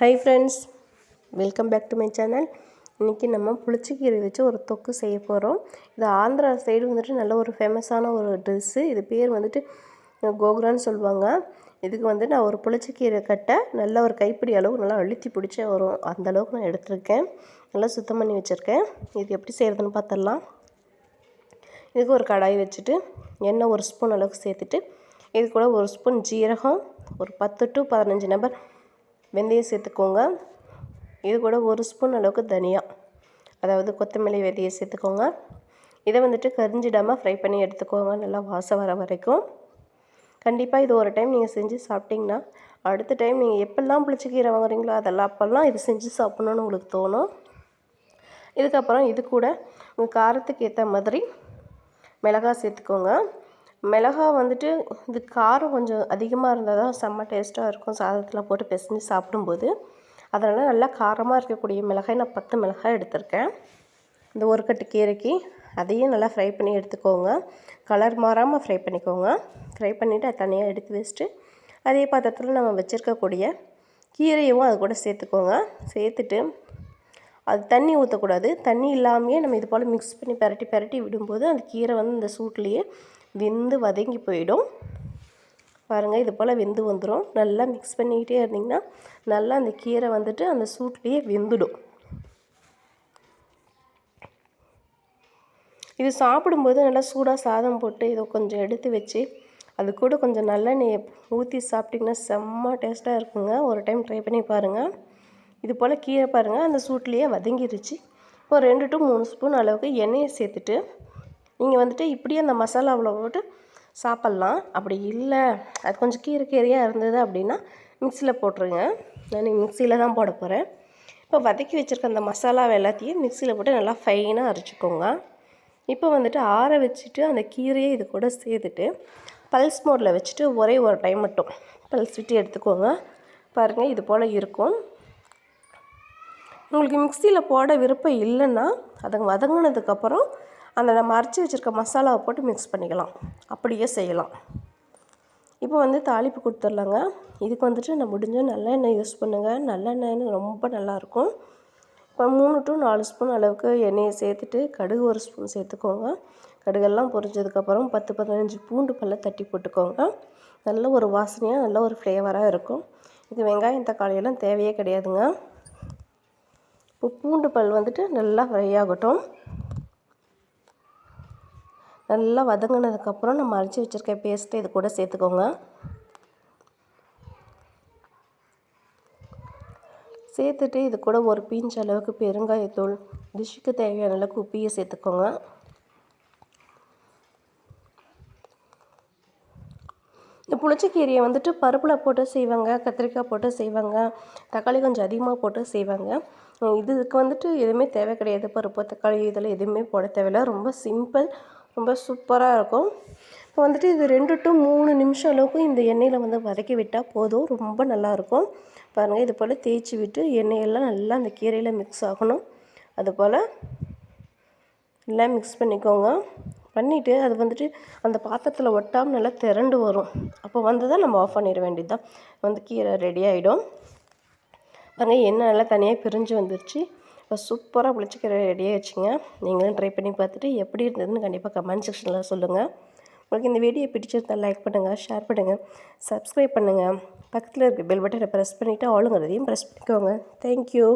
Hi friends welcome back to my channel இன்றைக்கி நம்ம புளிச்சக்கீரை வச்சு ஒரு தொக்கு செய்ய போகிறோம் இது ஆந்திரா சைடு வந்துட்டு நல்ல ஒரு ஃபேமஸான ஒரு ட்ரெஸ்ஸு இது பேர் வந்துட்டு கோகுரான்னு சொல்லுவாங்க. இதுக்கு வந்து நான் ஒரு புளிச்சக்கீரை கட்டை நல்ல ஒரு கைப்பிடி அளவு நல்லா அழுத்தி பிடிச்ச வரும் அந்த அளவுக்கு நான் எடுத்திருக்கேன். நல்லா சுத்தம் பண்ணி வச்சுருக்கேன். இது எப்படி செய்கிறதுன்னு பார்த்துடலாம் இதுக்கு ஒரு கடாய் வச்சுட்டு எண்ணெய் ஒரு ஸ்பூன் அளவுக்கு சேர்த்துட்டு இது கூட ஒரு ஸ்பூன் ஜீரகம் ஒரு பத்து டு பதினஞ்சு நம்பர் வெந்தயம் சேர்த்துக்கோங்க. இது கூட ஒரு ஸ்பூன் அளவுக்கு தனியா அதாவது கொத்தமல்லி விதையை சேர்த்துக்கோங்க. இதை வந்துட்டு கரிஞ்சிடாமல் ஃப்ரை பண்ணி எடுத்துக்கோங்க. நல்லா வாசம் வர வரைக்கும். கண்டிப்பாக இது ஒரு டைம் நீங்கள் செஞ்சு சாப்பிட்டிங்கன்னா அடுத்த டைம் நீங்கள் எப்பெல்லாம் புளிச்சிக்கீரை வாங்குறீங்களோ அதெல்லாம் அப்போல்லாம் இது செஞ்சு சாப்பிட்ணுன்னு உங்களுக்கு தோணும். இதுக்கப்புறம் இது கூட உங்கள் காரத்துக்கு ஏற்ற மாதிரி மிளகாய் சேர்த்துக்கோங்க. மிளகா வந்துட்டு இது காரம் கொஞ்சம் அதிகமாக இருந்தால் தான் செம்ம டேஸ்ட்டாக இருக்கும். சாதத்தில் போட்டு பிசைஞ்சு சாப்பிடும்போது. அதனால் நல்லா காரமாக இருக்கக்கூடிய மிளகாய் நான் பத்து மிளகாய் எடுத்திருக்கேன். இந்த ஒரு கட்டு கீரைக்கு அதையும் நல்லா ஃப்ரை பண்ணி எடுத்துக்கோங்க. கலர் மாறாமல் ஃப்ரை பண்ணிக்கோங்க. ஃப்ரை பண்ணிவிட்டு அதை தனியாக எடுத்து வச்சுட்டு அதே பாத்திரத்தில் நம்ம வச்சுருக்கக்கூடிய கீரையும் அது கூட சேர்த்துக்கோங்க. சேர்த்துட்டு அது தண்ணி ஊற்றக்கூடாது தண்ணி இல்லாமையே நம்ம இது போல் மிக்ஸ் பண்ணி பரட்டி பரட்டி விடும்போது அந்த கீரை வந்து இந்த சூட்லேயே வெந்து வதங்கி போயிடும். பாருங்கள் இது போல் வெந்து வந்துடும் நல்லா மிக்ஸ் பண்ணிக்கிட்டே இருந்திங்கன்னா நல்லா அந்த கீரை வந்துட்டு அந்த சூட்லேயே வெந்துடும். இது சாப்பிடும்போது நல்லா சூடாக சாதம் போட்டு இதை கொஞ்சம் எடுத்து வச்சு அது கூட கொஞ்சம் நல்லெண்ணெய் ஊற்றி சாப்பிட்டிங்கன்னா செம்ம டேஸ்ட்டாக இருக்குங்க. ஒரு டைம் ட்ரை பண்ணி பாருங்கள் இது போல் கீரை பாருங்கள் அந்த சூட்லேயே வதங்கிருச்சு. இப்போ ரெண்டு டு மூணு ஸ்பூன் அளவுக்கு எண்ணெயை சேர்த்துட்டு நீங்கள் வந்துட்டு இப்படியே அந்த மசாலாவில் போட்டு சாப்பிட்லாம். அப்படி இல்லை. அது கொஞ்சம் கீரை கீரையாக இருந்தது அப்படின்னா மிக்சியில் போட்டுருங்க. நான் மிக்சியில் தான் போட போகிறேன் இப்போ வதக்கி வச்சுருக்க அந்த மசாலாவை எல்லாத்தையும் மிக்சியில் போட்டு நல்லா ஃபைனாக அரைச்சிக்கோங்க. இப்போ வந்துட்டு ஆற வச்சுட்டு அந்த கீரையை இது கூட சேர்த்துட்டு பல்ஸ் மோடில் வச்சுட்டு ஒரே ஒரு டைம் மட்டும் பல்ஸ் விட்டு எடுத்துக்கோங்க. பாருங்கள் இது போல் இருக்கும். உங்களுக்கு மிக்சியில் போட விருப்பம் இல்லைன்னா அதை வதங்கினதுக்கப்புறம் அந்த நம்ம அரைச்சி வச்சுருக்க மசாலாவை போட்டு மிக்ஸ் பண்ணிக்கலாம். அப்படியே செய்யலாம். இப்போ வந்து தாளிப்பு கொடுத்துர்லாங்க. இதுக்கு வந்துட்டு நான் முடிஞ்ச நல்லெண்ணெய் யூஸ் பண்ணுங்கள் நல்லெண்ணெய்னு ரொம்ப நல்லாயிருக்கும். இப்போ மூணு டு நாலு ஸ்பூன் அளவுக்கு எண்ணெயை சேர்த்துட்டு கடுகு ஒரு ஸ்பூன் சேர்த்துக்கோங்க. கடுகெல்லாம் பொரிஞ்சதுக்கப்புறம் பத்து பதினஞ்சு பூண்டு பல்ல தட்டி போட்டுக்கோங்க. நல்ல ஒரு வாசனையாக நல்ல ஒரு ஃப்ளேவராக இருக்கும். இது வெங்காயம் தக்காளியெல்லாம் தேவையே கிடையாதுங்க. இப்போ பூண்டு பல் வந்துட்டு நல்லா ஃப்ரை ஆகட்டும். நல்லா வதங்கினதுக்கப்புறம் நம்ம அரைச்சி வச்சுருக்க பேஸ்ட்டு இது கூட சேர்த்துக்கோங்க. சேர்த்துட்டு இது கூட ஒரு பீஞ்ச் அளவுக்கு பெருங்காயத்தூள் டிஷ்ஷுக்கு தேவையான அளவுக்கு உப்பியை சேர்த்துக்கோங்க. இந்த புளிச்சக்கீரையை வந்துட்டு பருப்பில் போட்டு செய்வாங்க கத்திரிக்காய் போட்டு செய்வாங்க தக்காளி கொஞ்சம் அதிகமாக போட்டு செய்வாங்க. இதுக்கு வந்துட்டு எதுவுமே தேவை கிடையாது. பருப்பு தக்காளி இதில் எதுவுமே போட தேவையில்லை. ரொம்ப சிம்பிள் ரொம்ப சூப்பராக இருக்கும். இப்போ வந்துட்டு இது ரெண்டு டு மூணு நிமிஷம் அளவுக்கு இந்த எண்ணெயில் வந்து வதக்கி விட்டால் போதும். ரொம்ப நல்லாயிருக்கும் பாருங்கள் இது போல் தேய்ச்சி விட்டு எண்ணெயெல்லாம் நல்லா அந்த கீரையில் மிக்ஸ் ஆகணும். அதுபோல் எல்லாம் மிக்ஸ் பண்ணிக்கோங்க. பண்ணிவிட்டு அது வந்துட்டு அந்த பாத்திரத்தில் ஒட்டாமல் நல்லா திரண்டு வரும். அப்போ வந்து தான் நம்ம ஆஃப் பண்ணிட வேண்டியது தான் வந்து கீரை ரெடி ஆகிடும் பாருங்கள் எண்ணெய் நல்லா தனியாக பிரிஞ்சு வந்துருச்சு. இப்போ சூப்பராக புளிச்சிக்கீரை ரெடியாக வச்சுங்க நீங்களும் ட்ரை பண்ணி பார்த்துட்டு எப்படி இருந்ததுன்னு கண்டிப்பாக கமெண்ட் செக்ஷனில் சொல்லுங்கள் உங்களுக்கு இந்த வீடியோ பிடிச்சிருந்தால் லைக் பண்ணுங்கள் ஷேர் பண்ணுங்கள் சப்ஸ்கிரைப் பண்ணுங்கள் பக்கத்தில் இருக்க பெல் பட்டனை ப்ரெஸ் பண்ணிவிட்டு ஆளுங்கிறதையும் ப்ரெஸ் பண்ணிக்கோங்க. தேங்க்யூ